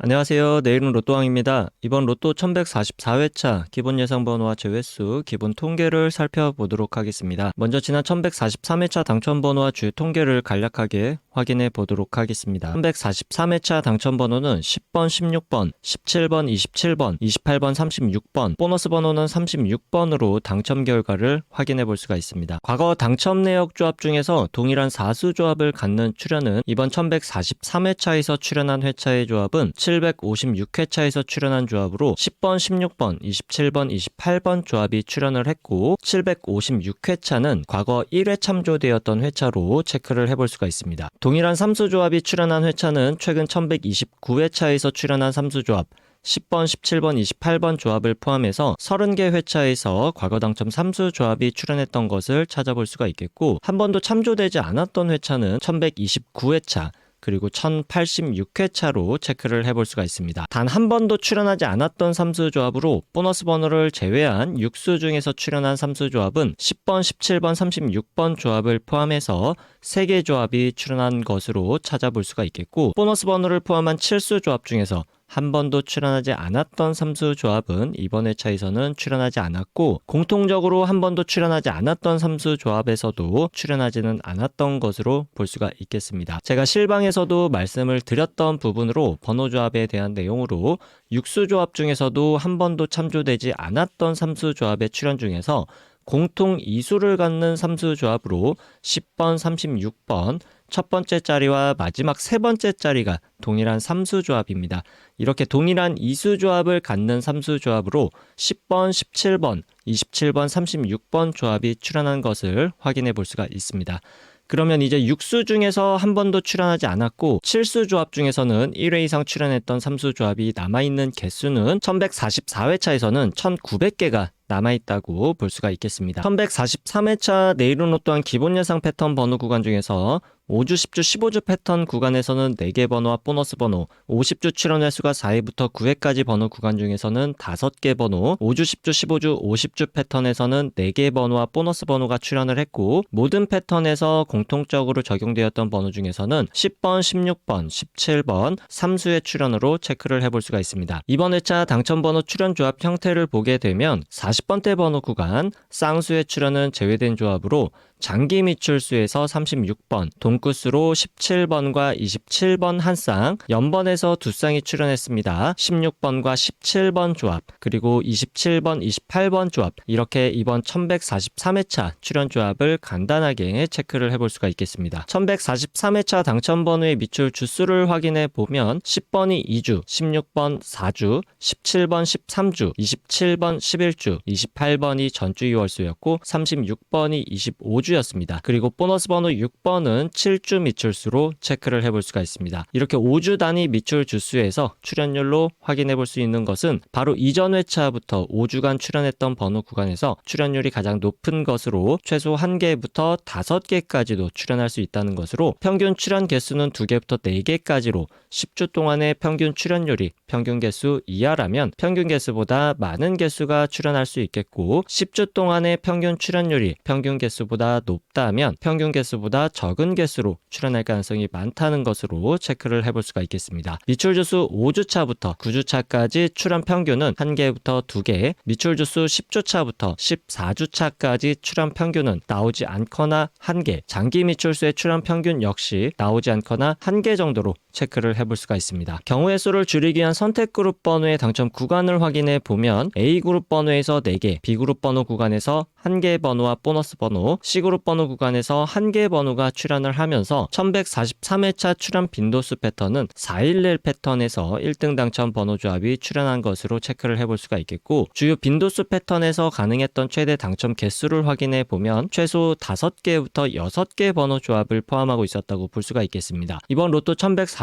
안녕하세요. 내일은 로또왕입니다. 이번 로또 1144회차 기본 예상 번호와 제외수 기본 통계를 살펴보도록 하겠습니다. 먼저 지난 1143회차 당첨 번호와 주 통계를 간략하게 확인해 보도록 하겠습니다. 1143회차 당첨 번호는 10번, 16번, 17번, 27번, 28번, 36번, 보너스 번호는 36번으로 당첨 결과를 확인해 볼 수가 있습니다. 과거 당첨 내역 조합 중에서 동일한 사수 조합을 갖는 출연은 이번 1143회차에서 출연한 회차의 조합은 756회차에서 출연한 조합으로 10번, 16번, 27번, 28번 조합이 출연을 했고 756회차는 과거 1회 참조되었던 회차로 체크를 해볼 수가 있습니다. 동일한 삼수 조합이 출연한 회차는 최근 1129회차에서 출연한 삼수 조합 10번, 17번, 28번 조합을 포함해서 30개 회차에서 과거 당첨 3수 조합이 출연했던 것을 찾아볼 수가 있겠고 한 번도 참조되지 않았던 회차는 1129회차 그리고 1086회차로 체크를 해볼 수가 있습니다. 단 한 번도 출연하지 않았던 삼수 조합으로 보너스 번호를 제외한 6수 중에서 출연한 삼수 조합은 10번, 17번, 36번 조합을 포함해서 3개 조합이 출연한 것으로 찾아볼 수가 있겠고 보너스 번호를 포함한 7수 조합 중에서 한 번도 출연하지 않았던 삼수 조합은 이번 회차에서는 출연하지 않았고 공통적으로 한 번도 출연하지 않았던 삼수 조합에서도 출연하지는 않았던 것으로 볼 수가 있겠습니다. 제가 실방에서도 말씀을 드렸던 부분으로 번호 조합에 대한 내용으로 육수 조합 중에서도 한 번도 참조되지 않았던 삼수 조합의 출연 중에서 공통 이수를 갖는 삼수 조합으로 10번, 36번, 첫 번째 자리와 마지막 세 번째 자리가 동일한 삼수 조합입니다. 이렇게 동일한 이수 조합을 갖는 삼수 조합으로 10번, 17번, 27번, 36번 조합이 출연한 것을 확인해 볼 수가 있습니다. 그러면 이제 6수 중에서 한 번도 출연하지 않았고 7수 조합 중에서는 1회 이상 출연했던 3수 조합이 남아있는 개수는 1144회차에서는 1900개가 남아있다고 볼 수가 있겠습니다. 1143회차 내일은 또한 기본 예상 패턴 번호 구간 중에서 5주, 10주, 15주 패턴 구간에서는 4개 번호와 보너스 번호, 50주 출연 횟수가 4회부터 9회까지 번호 구간 중에서는 5개 번호, 5주, 10주, 15주, 50주 패턴에서는 4개 번호와 보너스 번호가 출연을 했고 모든 패턴에서 공통적으로 적용되었던 번호 중에서는 10번, 16번, 17번, 3수의 출연으로 체크를 해볼 수가 있습니다. 이번 회차 당첨 번호 출연 조합 형태를 보게 되면 40번대 번호 구간 쌍수의 출연은 제외된 조합으로 장기 미출수에서 36번, 동구수로 17번과 27번 한 쌍, 연번에서 두 쌍이 출연했습니다. 16번과 17번 조합, 그리고 27번, 28번 조합, 이렇게 이번 1143회차 출연 조합을 간단하게 체크를 해볼 수가 있겠습니다. 1143회차 당첨 번호의 미출 주수를 확인해 보면 10번이 2주, 16번 4주, 17번 13주, 27번 11주, 28번이 전주 2월수였고 36번이 25주 주였습니다. 그리고 보너스 번호 6번은 7주 미출수로 체크를 해볼 수가 있습니다. 이렇게 5주 단위 미출 주수에서 출연율로 확인해 볼 수 있는 것은 바로 이전 회차부터 5주간 출연했던 번호 구간에서 출연율이 가장 높은 것으로 최소 1개부터 5개까지도 출연할 수 있다는 것으로 평균 출연 개수는 2개부터 4개까지로 10주 동안의 평균 출연율이 평균 개수 이하라면 평균 개수보다 많은 개수가 출연할 수 있겠고 10주 동안의 평균 출연율이 평균 개수보다 높다면 평균 개수보다 적은 개수로 출연할 가능성이 많다는 것으로 체크를 해볼 수가 있겠습니다. 미출 주수 5주차부터 9주차까지 출연 평균은 1개부터 2개, 미출 주수 10주차부터 14주차까지 출연 평균은 나오지 않거나 1개, 장기 미출수의 출연 평균 역시 나오지 않거나 1개 정도로 체크를 해볼 수가 있습니다. 경우의 수를 줄이기 위한 선택 그룹 번호의 당첨 구간을 확인해 보면 A 그룹 번호에서 4개, B 그룹 번호 구간에서 1개 번호와 보너스 번호, C 그룹 번호 구간에서 1개 번호가 출연을 하면서 1143회차 출연 빈도수 패턴은 411 패턴에서 1등 당첨 번호 조합이 출연한 것으로 체크를 해볼 수가 있겠고 주요 빈도수 패턴에서 가능했던 최대 당첨 개수를 확인해 보면 최소 5개부터 6개 번호 조합을 포함하고 있었다고 볼 수가 있겠습니다. 이번 로또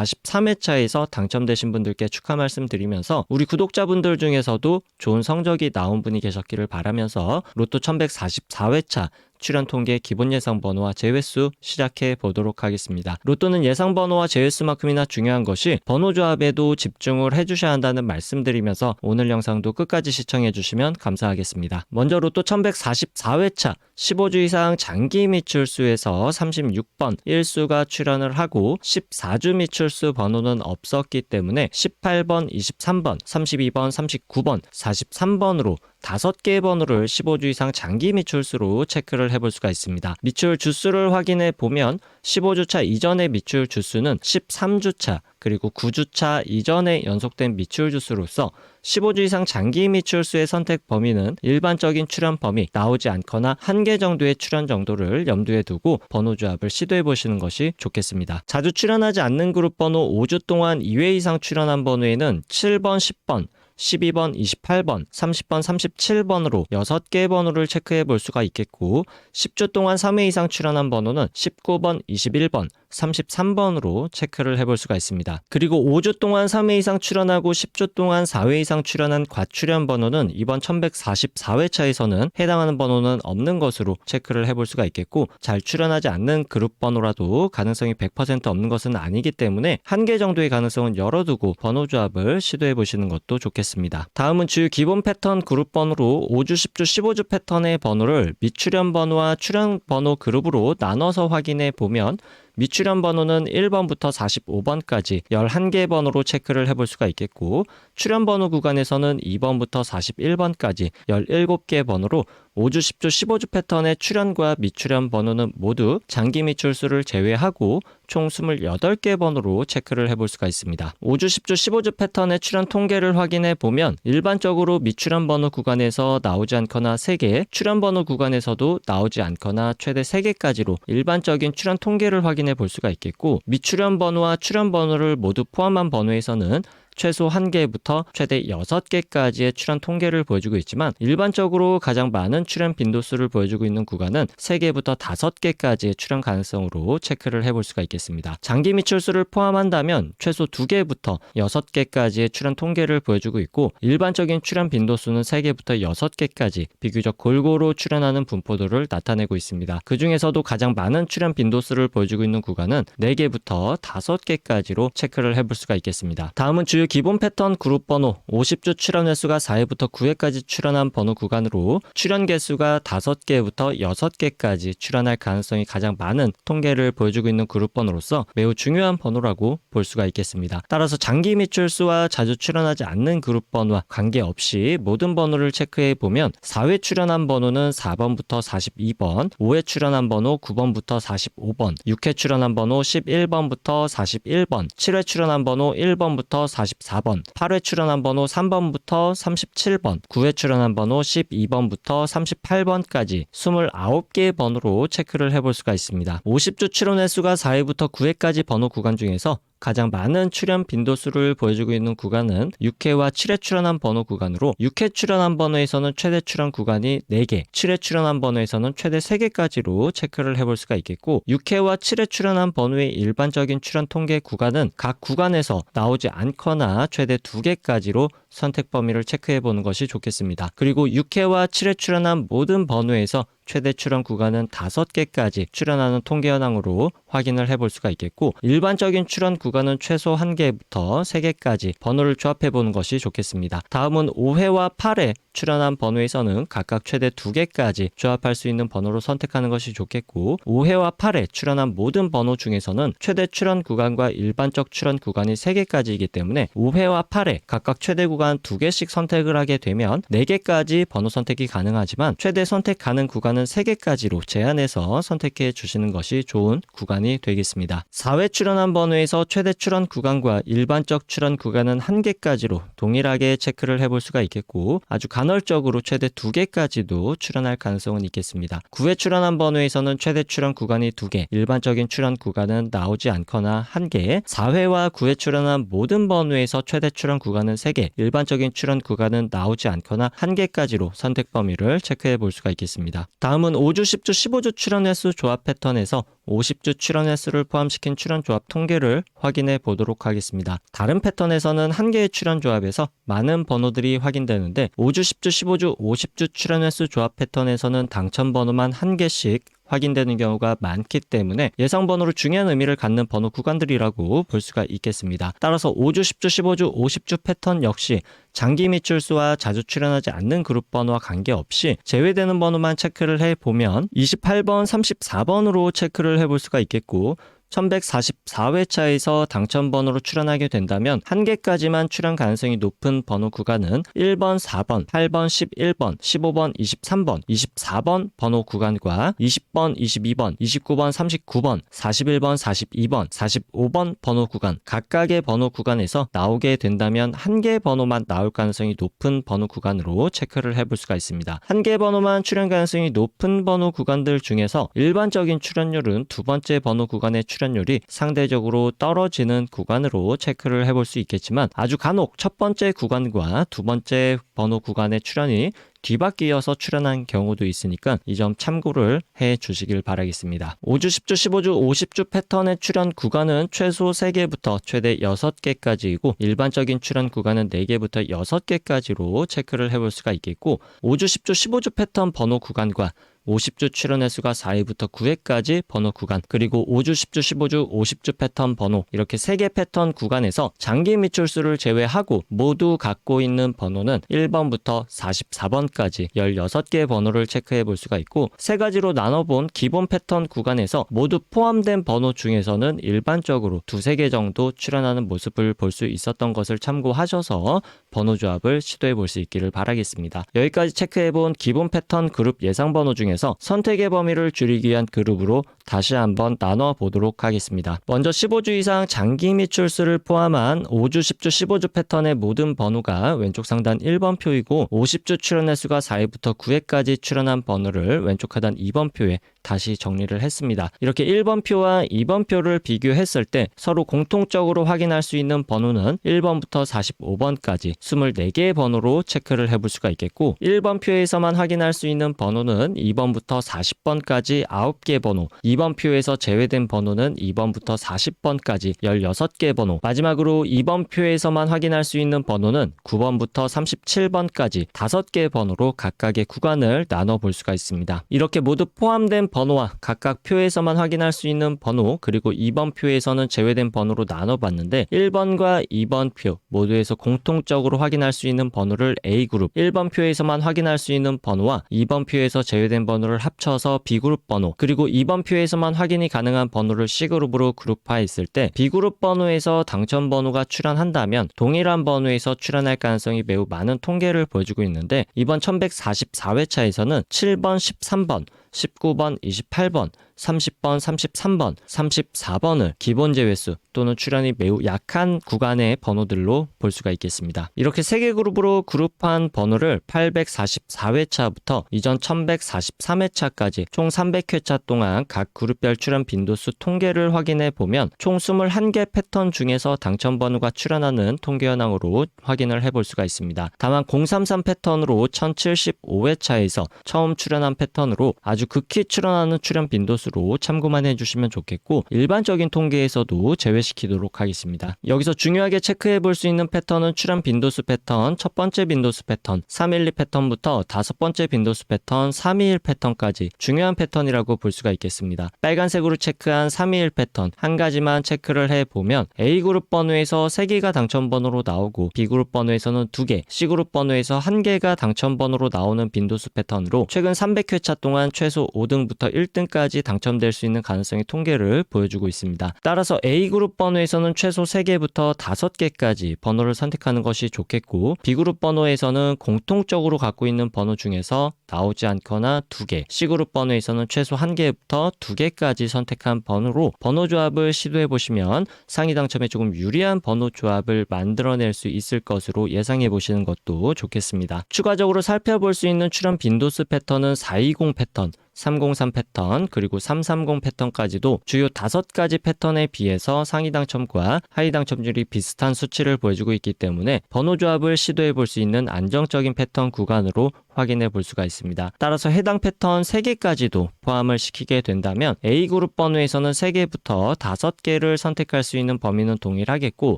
1143회차에서 당첨되신 분들께 축하 말씀드리면서 우리 구독자분들 중에서도 좋은 성적이 나온 분이 계셨기를 바라면서 로또 1144회차 출연 통계 기본 예상 번호와 제외수 시작해 보도록 하겠습니다. 로또는 예상 번호와 제외수만큼이나 중요한 것이 번호 조합에도 집중을 해주셔야 한다는 말씀드리면서 오늘 영상도 끝까지 시청해 주시면 감사하겠습니다. 먼저 로또 1144회차 15주 이상 장기 미출수에서 36번 1수가 출연을 하고 14주 미출수 번호는 없었기 때문에 18번, 23번, 32번, 39번, 43번으로 5개의 번호를 15주 이상 장기 미출수로 체크를 해볼 수가 있습니다. 미출 주수를 확인해 보면 15주차 이전의 미출 주수는 13주차 그리고 9주차 이전에 연속된 미출 주수로서 15주 이상 장기 미출수의 선택 범위는 일반적인 출연 범위 나오지 않거나 한 개 정도의 출연 정도를 염두에 두고 번호 조합을 시도해 보시는 것이 좋겠습니다. 자주 출연하지 않는 그룹 번호 5주 동안 2회 이상 출연한 번호에는 7번, 10번, 12번, 28번, 30번, 37번으로 6개의 번호를 체크해 볼 수가 있겠고 10주 동안 3회 이상 출연한 번호는 19번, 21번, 33번으로 체크를 해볼 수가 있습니다. 그리고 5주 동안 3회 이상 출연하고 10주 동안 4회 이상 출연한 과출연 번호는 이번 1144회차에서는 해당하는 번호는 없는 것으로 체크를 해볼 수가 있겠고 잘 출연하지 않는 그룹 번호라도 가능성이 100% 없는 것은 아니기 때문에 한 개 정도의 가능성은 열어두고 번호 조합을 시도해 보시는 것도 좋겠습니다. 다음은 주요 기본 패턴 그룹 번호로 5주, 10주, 15주 패턴의 번호를 미출연 번호와 출연 번호 그룹으로 나눠서 확인해 보면 미출연 번호는 1번부터 45번까지 11개 번호로 체크를 해볼 수가 있겠고 출연 번호 구간에서는 2번부터 41번까지 17개 번호로 5주, 10주, 15주 패턴의 출연과 미출연 번호는 모두 장기 미출수를 제외하고 총 28개 번호로 체크를 해볼 수가 있습니다. 5주, 10주, 15주 패턴의 출연 통계를 확인해 보면 일반적으로 미출연 번호 구간에서 나오지 않거나 3개, 출연 번호 구간에서도 나오지 않거나 최대 3개까지로 일반적인 출연 통계를 확인해 볼 수가 있겠고 미출연 번호와 출연 번호를 모두 포함한 번호에서는 최소 1개부터 최대 6개까지의 출연 통계를 보여주고 있지만 일반적으로 가장 많은 출연 빈도수를 보여주고 있는 구간은 3개부터 5개까지의 출연 가능성으로 체크를 해볼 수가 있겠습니다. 장기 미출수를 포함한다면 최소 2개부터 6개까지의 출연 통계를 보여주고 있고 일반적인 출연 빈도수는 3개부터 6개까지 비교적 골고루 출연하는 분포도를 나타내고 있습니다. 그 중에서도 가장 많은 출연 빈도수를 보여주고 있는 구간은 4개부터 5개까지로 체크를 해볼 수가 있겠습니다. 다음은 주요 기본 패턴 그룹 번호 50주 출연 횟수가 4회부터 9회까지 출연한 번호 구간으로 출연 개수가 5개부터 6개까지 출연할 가능성이 가장 많은 통계를 보여주고 있는 그룹 번호로서 매우 중요한 번호라고 볼 수가 있겠습니다. 따라서 장기 미출수와 자주 출연하지 않는 그룹 번호와 관계없이 모든 번호를 체크해 보면 4회 출연한 번호는 4번부터 42번, 5회 출연한 번호 9번부터 45번, 6회 출연한 번호 11번부터 41번, 7회 출연한 번호 1번부터 40 44번, 8회 출연한 번호 3번부터 37번, 9회 출연한 번호 12번부터 38번까지 29개의 번호로 체크를 해볼 수가 있습니다. 50주 출연 횟수가 4회부터 9회까지 번호 구간 중에서 가장 많은 출연 빈도수를 보여주고 있는 구간은 6회와 7회 출연한 번호 구간으로 6회 출연한 번호에서는 최대 출연 구간이 4개, 7회 출연한 번호에서는 최대 3개까지로 체크를 해볼 수가 있겠고 6회와 7회 출연한 번호의 일반적인 출연 통계 구간은 각 구간에서 나오지 않거나 최대 2개까지로 선택 범위를 체크해 보는 것이 좋겠습니다. 그리고 6회와 7회 출연한 모든 번호에서 최대 출연 구간은 5개까지 출연하는 통계 현황으로 확인을 해볼 수가 있겠고 일반적인 출연 구간은 최소 1개부터 3개까지 번호를 조합해 보는 것이 좋겠습니다. 다음은 5회와 8회 출연한 번호에서는 각각 최대 2개까지 조합할 수 있는 번호로 선택하는 것이 좋겠고 5회와 8회 출연한 모든 번호 중에서는 최대 출연 구간과 일반적 출연 구간이 3개까지이기 때문에 5회와 8회 각각 최대 구간 2개씩 선택을 하게 되면 4개까지 번호 선택이 가능하지만 최대 선택 가능 구간은 3개까지로 제한해서 선택해 주시는 것이 좋은 구간이 되겠습니다. 4회 출연한 번호에서 최대 출연 구간과 일반적 출연 구간은 1개까지로 동일하게 체크를 해볼 수가 있겠고 아주 간 헐적으로 최대 2개까지도 출연할 가능성은 있겠습니다. 9회 출연한 번호에서는 최대 출연 구간이 2개, 일반적인 출연 구간은 나오지 않거나 1개, 4회와 9회 출연한 모든 번호에서 최대 출연 구간은 3개, 일반적인 출연 구간은 나오지 않거나 1개까지로 선택 범위를 체크해 볼 수가 있겠습니다. 다음은 5주, 10주, 15주 출연 횟수 조합 패턴에서 50주 출연 횟수를 포함시킨 출연 조합 통계를 확인해 보도록 하겠습니다. 다른 패턴에서는 한 개의 출연 조합에서 많은 번호들이 확인되는데 5주, 10주, 15주, 50주 출연 횟수 조합 패턴에서는 당첨 번호만 한 개씩 확인되는 경우가 많기 때문에 예상 번호로 중요한 의미를 갖는 번호 구간들이라고 볼 수가 있겠습니다. 따라서 5주, 10주, 15주, 50주 패턴 역시 장기 미출수와 자주 출연하지 않는 그룹 번호와 관계없이 제외되는 번호만 체크를 해 보면 28번, 34번으로 체크를 해볼 수가 있겠고 1144회차에서 당첨 번호로 출연하게 된다면 한 개까지만 출연 가능성이 높은 번호 구간은 1번, 4번, 8번, 11번, 15번, 23번, 24번 번호 구간과 20번, 22번, 29번, 39번, 41번, 42번, 45번 번호 구간 각각의 번호 구간에서 나오게 된다면 한 개 번호만 나올 가능성이 높은 번호 구간으로 체크를 해볼 수가 있습니다. 한 개 번호만 출연 가능성이 높은 번호 구간들 중에서 일반적인 출연율은 두 번째 번호 구간의 출연 율이 상대적으로 떨어지는 구간으로 체크를 해볼 수 있겠지만 아주 간혹 첫 번째 구간과 두 번째 번호 구간의 출연이 뒤바뀌어서 출연한 경우도 있으니까 이 점 참고를 해 주시길 바라겠습니다. 5주, 10주, 15주, 50주 패턴의 출연 구간은 최소 3개부터 최대 6개까지이고 일반적인 출연 구간은 4개부터 6개까지로 체크를 해볼 수가 있겠고 5주, 10주, 15주 패턴 번호 구간과 50주 출연 횟 수가 4회부터 9회까지 번호 구간, 그리고 5주, 10주, 15주, 50주 패턴 번호, 이렇게 3개 패턴 구간에서 장기 미출수를 제외하고 모두 갖고 있는 번호는 1번부터 44번까지 16개 번호를 체크해 볼 수가 있고, 세 가지로 나눠본 기본 패턴 구간에서 모두 포함된 번호 중에서는 일반적으로 두세 개 정도 출연하는 모습을 볼 수 있었던 것을 참고하셔서 번호 조합을 시도해 볼 수 있기를 바라겠습니다. 여기까지 체크해 본 기본 패턴 그룹 예상 번호 중에 서 선택의 범위를 줄이기 위한 그룹으로 다시 한번 나눠 보도록 하겠습니다. 먼저 15주 이상 장기 미출수를 포함한 5주, 10주, 15주 패턴의 모든 번호가 왼쪽 상단 1번 표이고 50주 출연 횟수가 4회부터 9회까지 출연한 번호를 왼쪽 하단 2번 표에 다시 정리를 했습니다. 이렇게 1번 표와 2번 표를 비교했을 때 서로 공통적으로 확인할 수 있는 번호는 1번부터 45번까지 24개의 번호로 체크를 해볼 수가 있겠고 1번 표에서만 확인할 수 있는 번호는 2번부터 40번까지 9개 번호 2번 표에서 제외된 번호는 2번부터 40번까지 16개 번호 마지막으로 2번 표에서만 확인할 수 있는 번호는 9번부터 37번까지 5개 번호로 각각의 구간을 나눠 볼 수가 있습니다. 이렇게 모두 포함된 번호와 각각 표에서만 확인할 수 있는 번호 그리고 2번 표에서는 제외된 번호로 나눠봤는데 1번과 2번 표 모두에서 공통적으로 확인할 수 있는 번호를 A그룹 1번 표에서만 확인할 수 있는 번호와 2번 표에서 제외된 번호를 합쳐서 B그룹 번호 그리고 2번 표에서만 확인이 가능한 번호를 C그룹으로 그룹화했을 때 B그룹 번호에서 당첨 번호가 출연한다면 동일한 번호에서 출연할 가능성이 매우 많은 통계를 보여주고 있는데 이번 1144회차에서는 7번, 13번, 19번, 28번, 30번, 33번, 34번을 기본 제외수 또는 출연이 매우 약한 구간의 번호들로 볼 수가 있겠습니다. 이렇게 세개 그룹으로 그룹한 번호를 844회차부터 이전 1143회차까지 총 300회차 동안 각 그룹별 출연 빈도수 통계를 확인해 보면 총 21개 패턴 중에서 당첨 번호가 출연하는 통계 현황으로 확인을 해볼 수가 있습니다. 다만 033 패턴으로 1075회차에서 처음 출연한 패턴으로 아주 극히 출연하는 출연 빈도수 로 참고만 해주시면 좋겠고 일반적인 통계에서도 제외시키도록 하겠습니다. 여기서 중요하게 체크해 볼 수 있는 패턴은 출연 빈도수 패턴, 첫 번째 빈도수 패턴, 312 패턴부터 다섯 번째 빈도수 패턴, 321 패턴까지 중요한 패턴이라고 볼 수가 있겠습니다. 빨간색으로 체크한 321 패턴 한 가지만 체크를 해 보면 A그룹 번호에서 3개가 당첨 번호로 나오고 B그룹 번호에서는 2개, C그룹 번호에서 1개가 당첨 번호로 나오는 빈도수 패턴으로 최근 300회차 동안 최소 5등부터 1등까지 당 첨될 수 있는 가능성의 통계를 보여주고 있습니다. 따라서 A그룹 번호에서는 최소 3개부터 5개까지 번호를 선택하는 것이 좋겠고 B그룹 번호에서는 공통적으로 갖고 있는 번호 중에서 나오지 않거나 2개, C그룹 번호에서는 최소 1개부터 2개까지 선택한 번호로 번호 조합을 시도해 보시면 상위 당첨에 조금 유리한 번호 조합을 만들어낼 수 있을 것으로 예상해 보시는 것도 좋겠습니다. 추가적으로 살펴볼 수 있는 출연 빈도수 패턴은 420 패턴, 303 패턴, 그리고 330 패턴까지도 주요 5가지 패턴에 비해서 상위 당첨과 하위 당첨률이 비슷한 수치를 보여주고 있기 때문에 번호 조합을 시도해 볼 수 있는 안정적인 패턴 구간으로 확인해 볼 수가 있습니다. 따라서 해당 패턴 3개까지도 포함을 시키게 된다면 A그룹 번호에서는 3개부터 5개를 선택할 수 있는 범위는 동일하겠고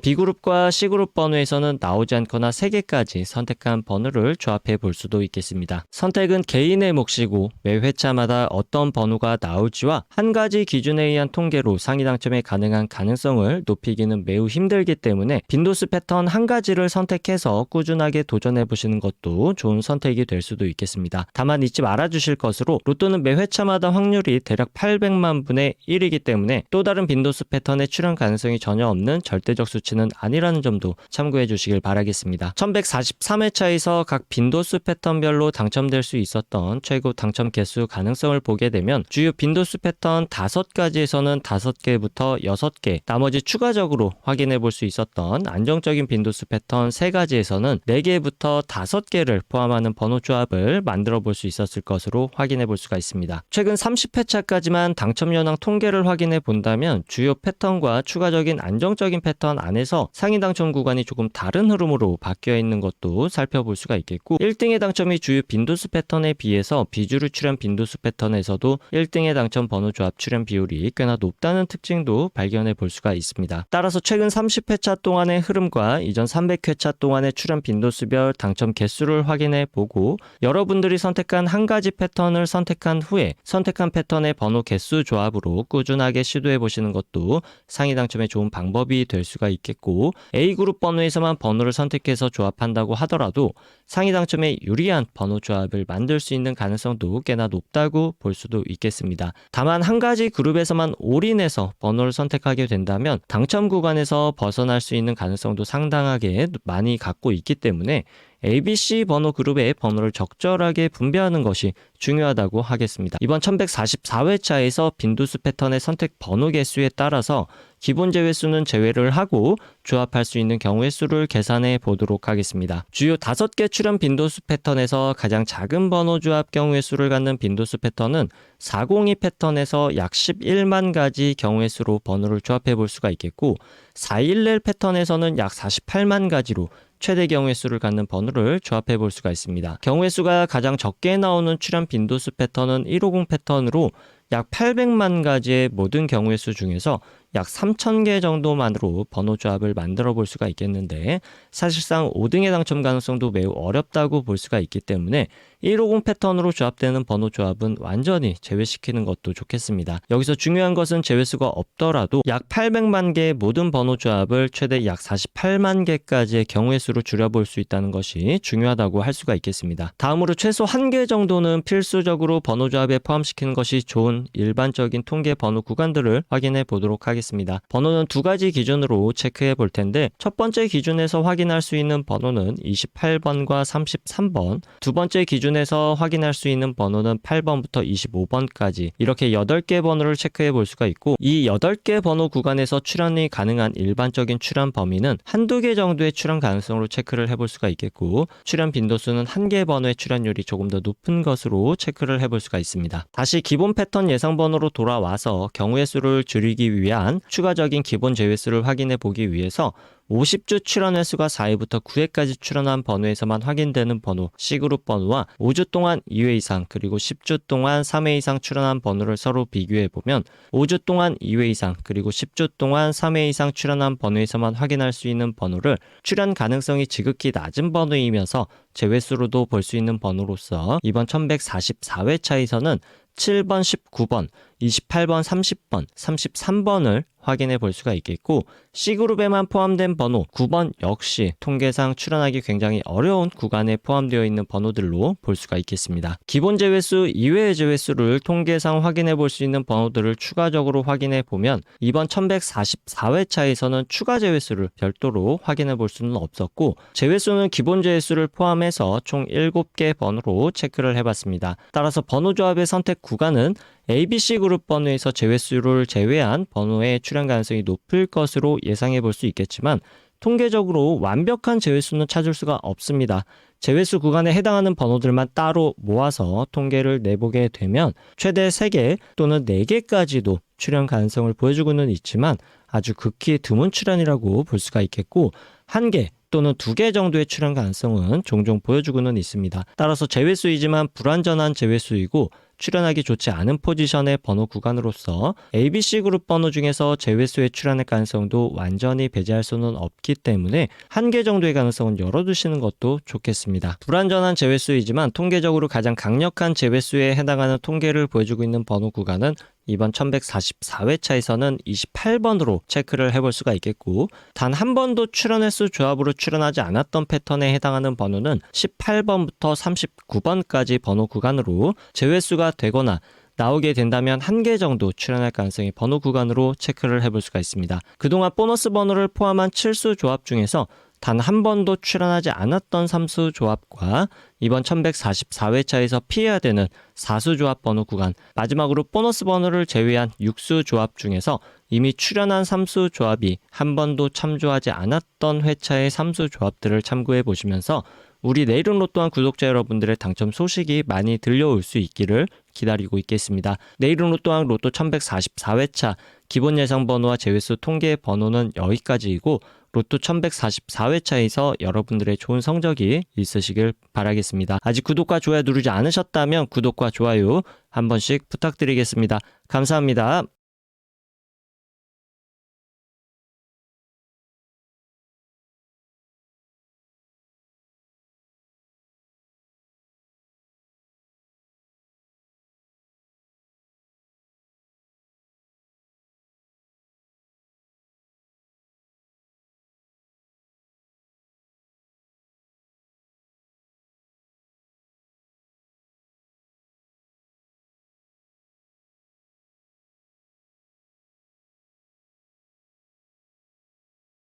B그룹과 C그룹 번호에서는 나오지 않거나 3개까지 선택한 번호를 조합해 볼 수도 있겠습니다. 선택은 개인의 몫이고 매 회차마다 어떤 번호가 나올지와 한 가지 기준에 의한 통계로 상위 당첨에 가능한 가능성을 높이기는 매우 힘들기 때문에 빈도수 패턴 한 가지를 선택해서 꾸준하게 도전해 보시는 것도 좋은 선택이 될 수도 있겠습니다. 다만 잊지 말아 주실 것으로 로또는 매 회차마다 확률이 대략 800만 분의 1이기 때문에 또 다른 빈도수 패턴의 출현 가능성이 전혀 없는 절대적 수치는 아니라는 점도 참고해 주시길 바라겠습니다. 1143회차에서 각 빈도수 패턴별로 당첨될 수 있었던 최고 당첨 개수 가능성 을 보게 되면 주요 빈도수 패턴 5가지에서는 5개부터 6개, 나머지 추가적으로 확인해 볼 수 있었던 안정적인 빈도수 패턴 3가지에서는 4개부터 5개를 포함하는 번호 조합을 만들어 볼 수 있었을 것으로 확인해 볼 수가 있습니다. 최근 30회차까지만 당첨 현황 통계를 확인해 본다면 주요 패턴과 추가적인 안정적인 패턴 안에서 상위 당첨 구간이 조금 다른 흐름으로 바뀌어 있는 것도 살펴볼 수가 있겠고 1등의 당첨이 주요 빈도수 패턴에 비해서 비주류 출현 빈도수 패턴 에서도 1등의 당첨 번호 조합 출현 비율이 꽤나 높다는 특징도 발견해 볼 수가 있습니다. 따라서 최근 30회차 동안의 흐름과 이전 300회차 동안의 출현 빈도수별 당첨 개수를 확인해 보고 여러분들이 선택한 한 가지 패턴을 선택한 후에 선택한 패턴의 번호 개수 조합으로 꾸준하게 시도해 보시는 것도 상위 당첨에 좋은 방법이 될 수가 있겠고 A그룹 번호에서만 번호를 선택해서 조합한다고 하더라도 상위 당첨에 유리한 번호 조합을 만들 수 있는 가능성도 꽤나 높다고 볼 수도 있겠습니다. 다만 한 가지 그룹에서만 올인해서 번호를 선택하게 된다면 당첨 구간에서 벗어날 수 있는 가능성도 상당하게 많이 갖고 있기 때문에 ABC 번호 그룹의 번호를 적절하게 분배하는 것이 중요하다고 하겠습니다. 이번 1144회차에서 빈도수 패턴의 선택 번호 개수에 따라서 기본 제외수는 제외를 하고 조합할 수 있는 경우의 수를 계산해 보도록 하겠습니다. 주요 5개 출현 빈도수 패턴에서 가장 작은 번호 조합 경우의 수를 갖는 빈도수 패턴은 402 패턴에서 약 11만 가지 경우의 수로 번호를 조합해 볼 수가 있겠고 411 패턴에서는 약 48만 가지로 최대 경우의 수를 갖는 번호를 조합해 볼 수가 있습니다. 경우의 수가 가장 적게 나오는 출현 빈도수 패턴은 150 패턴으로 약 800만 가지의 모든 경우의 수 중에서 약 3,000개 정도만으로 번호 조합을 만들어 볼 수가 있겠는데 사실상 5등의 당첨 가능성도 매우 어렵다고 볼 수가 있기 때문에 150 패턴으로 조합되는 번호 조합은 완전히 제외시키는 것도 좋겠습니다. 여기서 중요한 것은 제외수가 없더라도 약 800만 개의 모든 번호 조합을 최대 약 48만 개까지의 경우의 수로 줄여볼 수 있다는 것이 중요하다고 할 수가 있겠습니다. 다음으로 최소 한개 정도는 필수적으로 번호 조합에 포함시키는 것이 좋은 일반적인 통계 번호 구간들을 확인해 보도록 하겠습니다. 번호는 두 가지 기준으로 체크해 볼 텐데 첫 번째 기준에서 확인할 수 있는 번호는 28번과 33번, 두 번째 기준 에서 확인할 수 있는 번호는 8번부터 25번까지 이렇게 8개 번호를 체크해 볼 수가 있고 이 8개 번호 구간에서 출현이 가능한 일반적인 출현 범위는 한두 개 정도의 출현 가능성으로 체크를 해볼 수가 있겠고 출현 빈도수는 한 개 번호의 출현율이 조금 더 높은 것으로 체크를 해볼 수가 있습니다. 다시 기본 패턴 예상 번호로 돌아와서 경우의 수를 줄이기 위한 추가적인 기본 제외수를 확인해 보기 위해서 50주 출현 횟수가 4회부터 9회까지 출현한 번호에서만 확인되는 번호 C그룹 번호와 5주 동안 2회 이상 그리고 10주 동안 3회 이상 출현한 번호를 서로 비교해 보면 5주 동안 2회 이상 그리고 10주 동안 3회 이상 출현한 번호에서만 확인할 수 있는 번호를 출현 가능성이 지극히 낮은 번호이면서 제외수로도 볼 수 있는 번호로서 이번 1144회차에서는 7번, 19번, 28번, 30번, 33번을 확인해 볼 수가 있겠고 C그룹에만 포함된 번호 9번 역시 통계상 출현하기 굉장히 어려운 구간에 포함되어 있는 번호들로 볼 수가 있겠습니다. 기본 제외수 이외의 제외수를 통계상 확인해 볼 수 있는 번호들을 추가적으로 확인해 보면 이번 1144회차에서는 추가 제외수를 별도로 확인해 볼 수는 없었고 제외수는 기본 제외수를 포함해서 총 7개 번호로 체크를 해봤습니다. 따라서 번호 조합의 선택 구간은 ABC 그룹 번호에서 제외수를 제외한 번호의 출현 가능성이 높을 것으로 예상해 볼 수 있겠지만 통계적으로 완벽한 제외수는 찾을 수가 없습니다. 제외수 구간에 해당하는 번호들만 따로 모아서 통계를 내보게 되면 최대 3개 또는 4개까지도 출현 가능성을 보여주고는 있지만 아주 극히 드문 출현이라고 볼 수가 있겠고 한 개 또는 두 개 정도의 출현 가능성은 종종 보여주고는 있습니다. 따라서 제외수이지만 불완전한 제외수이고 출현하기 좋지 않은 포지션의 번호 구간으로서 ABC 그룹 번호 중에서 제외수의 출현의 가능성도 완전히 배제할 수는 없기 때문에 한 개 정도의 가능성은 열어두시는 것도 좋겠습니다. 불완전한 제외수이지만 통계적으로 가장 강력한 제외수에 해당하는 통계를 보여주고 있는 번호 구간은 이번 1144회차에서는 28번으로 체크를 해볼 수가 있겠고 단 한 번도 출연 횟수 조합으로 출연하지 않았던 패턴에 해당하는 번호는 18번부터 39번까지 번호 구간으로 제외수가 되거나 나오게 된다면 한 개 정도 출연할 가능성이 번호 구간으로 체크를 해볼 수가 있습니다. 그동안 보너스 번호를 포함한 7수 조합 중에서 단 한 번도 출연하지 않았던 삼수 조합과 이번 1144회차에서 피해야 되는 사수 조합 번호 구간, 마지막으로 보너스 번호를 제외한 육수 조합 중에서 이미 출연한 삼수 조합이 한 번도 참조하지 않았던 회차의 삼수 조합들을 참고해 보시면서 우리 내일은 로또한 구독자 여러분들의 당첨 소식이 많이 들려올 수 있기를 기다리고 있겠습니다. 내일은 로또한 로또 1144회차 기본 예상 번호와 제외수 통계 번호는 여기까지이고 로또 1144회차에서 여러분들의 좋은 성적이 있으시길 바라겠습니다. 아직 구독과 좋아요 누르지 않으셨다면 구독과 좋아요 한 번씩 부탁드리겠습니다. 감사합니다.